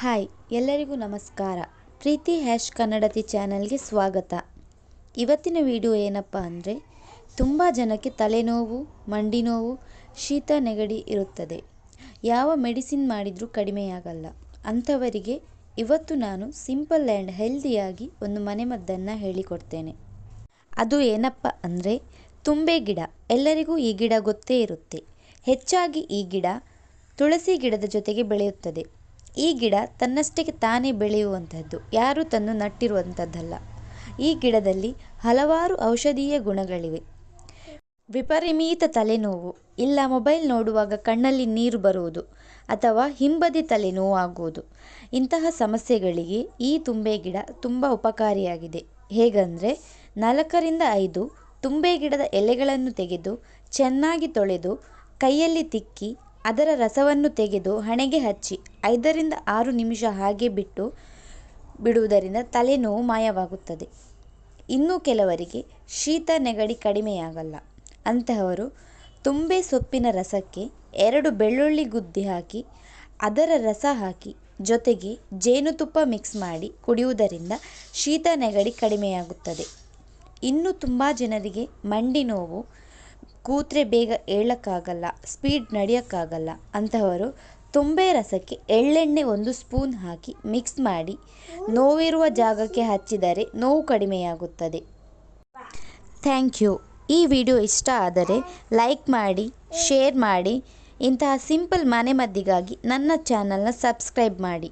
Hi, ಎಲ್ಲರಿಗೂ ನಮಸ್ಕಾರ. ಪ್ರೀತಿ hash ಕನ್ನಡತಿ ಚಾನಲ್ಗೆ ಸ್ವಾಗತ. ಇವತ್ತಿನ ವಿಡಿಯೋ ಏನಪ್ಪ ಅಂದರೆ, ತುಂಬ ಜನಕ್ಕೆ ತಲೆನೋವು ಮಂಡಿ ನೋವು ಶೀತ ನೆಗಡಿ ಇರುತ್ತದೆ. ಯಾವ ಮೆಡಿಸಿನ್ ಮಾಡಿದರೂ ಕಡಿಮೆಯಾಗಲ್ಲ ಅಂಥವರಿಗೆ ಇವತ್ತು ನಾನು ಸಿಂಪಲ್ ಆ್ಯಂಡ್ ಹೆಲ್ದಿಯಾಗಿ ಒಂದು ಮನೆಮದ್ದನ್ನು ಹೇಳಿಕೊಡ್ತೇನೆ. ಅದು ಏನಪ್ಪ ಅಂದರೆ, ತುಂಬೆ ಗಿಡ. ಎಲ್ಲರಿಗೂ ಈ ಗಿಡ ಗೊತ್ತೇ ಇರುತ್ತೆ. ಹೆಚ್ಚಾಗಿ ಈ ಗಿಡ ತುಳಸಿ ಗಿಡದ ಜೊತೆಗೆ ಬೆಳೆಯುತ್ತದೆ. ಈ ಗಿಡ ತನ್ನಷ್ಟಕ್ಕೆ ತಾನೇ ಬೆಳೆಯುವಂಥದ್ದು, ಯಾರೂ ತಂದು ನಟ್ಟಿರುವಂಥದ್ದಲ್ಲ. ಈ ಗಿಡದಲ್ಲಿ ಹಲವಾರು ಔಷಧೀಯ ಗುಣಗಳಿವೆ. ವಿಪರೀತ ತಲೆನೋವು, ಇಲ್ಲ ಮೊಬೈಲ್ ನೋಡುವಾಗ ಕಣ್ಣಲ್ಲಿ ನೀರು ಬರುವುದು ಅಥವಾ ಹಿಂಬದಿ ತಲೆನೋವು ಆಗುವುದು. ಇಂತಹ ಸಮಸ್ಯೆಗಳಿಗೆ ಈ ತುಂಬೆ ಗಿಡ ತುಂಬ ಉಪಕಾರಿಯಾಗಿದೆ. ಹೇಗಂದರೆ, ನಾಲ್ಕರಿಂದ ಐದು ತುಂಬೆ ಗಿಡದ ಎಲೆಗಳನ್ನು ತೆಗೆದು ಚೆನ್ನಾಗಿ ತೊಳೆದು ಕೈಯಲ್ಲಿ ತಿಕ್ಕಿ ಅದರ ರಸವನ್ನು ತೆಗೆದು ಹಣೆಗೆ ಹಚ್ಚಿ ಐದರಿಂದ ಆರು ನಿಮಿಷ ಹಾಗೆ ಬಿಟ್ಟು ಬಿಡುವುದರಿಂದ ತಲೆನೋವು ಮಾಯವಾಗುತ್ತದೆ. ಇನ್ನು ಕೆಲವರಿಗೆ ಶೀತ ನೆಗಡಿ ಕಡಿಮೆಯಾಗಲ್ಲ. ಅಂತಹವರು ತುಂಬೆ ಸೊಪ್ಪಿನ ರಸಕ್ಕೆ ಎರಡು ಬೆಳ್ಳುಳ್ಳಿ ಗುದ್ದಿ ಹಾಕಿ ಅದರ ರಸ ಹಾಕಿ ಜೊತೆಗೆ ಜೇನುತುಪ್ಪ ಮಿಕ್ಸ್ ಮಾಡಿ ಕುಡಿಯುವುದರಿಂದ ಶೀತ ನೆಗಡಿ ಕಡಿಮೆಯಾಗುತ್ತದೆ. ಇನ್ನು ತುಂಬ ಜನರಿಗೆ ಮಂಡಿ ನೋವು ಕೂತ್ರೆ ಬೇಗ ಏಳಕ್ಕಾಗಲ್ಲ, ಸ್ಪೀಡ್ ನಡೆಯೋಕ್ಕಾಗಲ್ಲ. ಅಂತಹವರು ತುಂಬೆ ರಸಕ್ಕೆ ಎಳ್ಳೆಣ್ಣೆ ಒಂದು ಸ್ಪೂನ್ ಹಾಕಿ ಮಿಕ್ಸ್ ಮಾಡಿ ನೋವಿರುವ ಜಾಗಕ್ಕೆ ಹಚ್ಚಿದರೆ ನೋವು ಕಡಿಮೆಯಾಗುತ್ತದೆ. Thank you. ಈ ವಿಡಿಯೋ ಇಷ್ಟ ಆದರೆ ಲೈಕ್ ಮಾಡಿ, ಶೇರ್ ಮಾಡಿ. ಇಂತಹ ಸಿಂಪಲ್ ಮನೆಮದ್ದಿಗಾಗಿ ನನ್ನ ಚಾನಲ್ನ ಸಬ್ಸ್ಕ್ರೈಬ್ ಮಾಡಿ.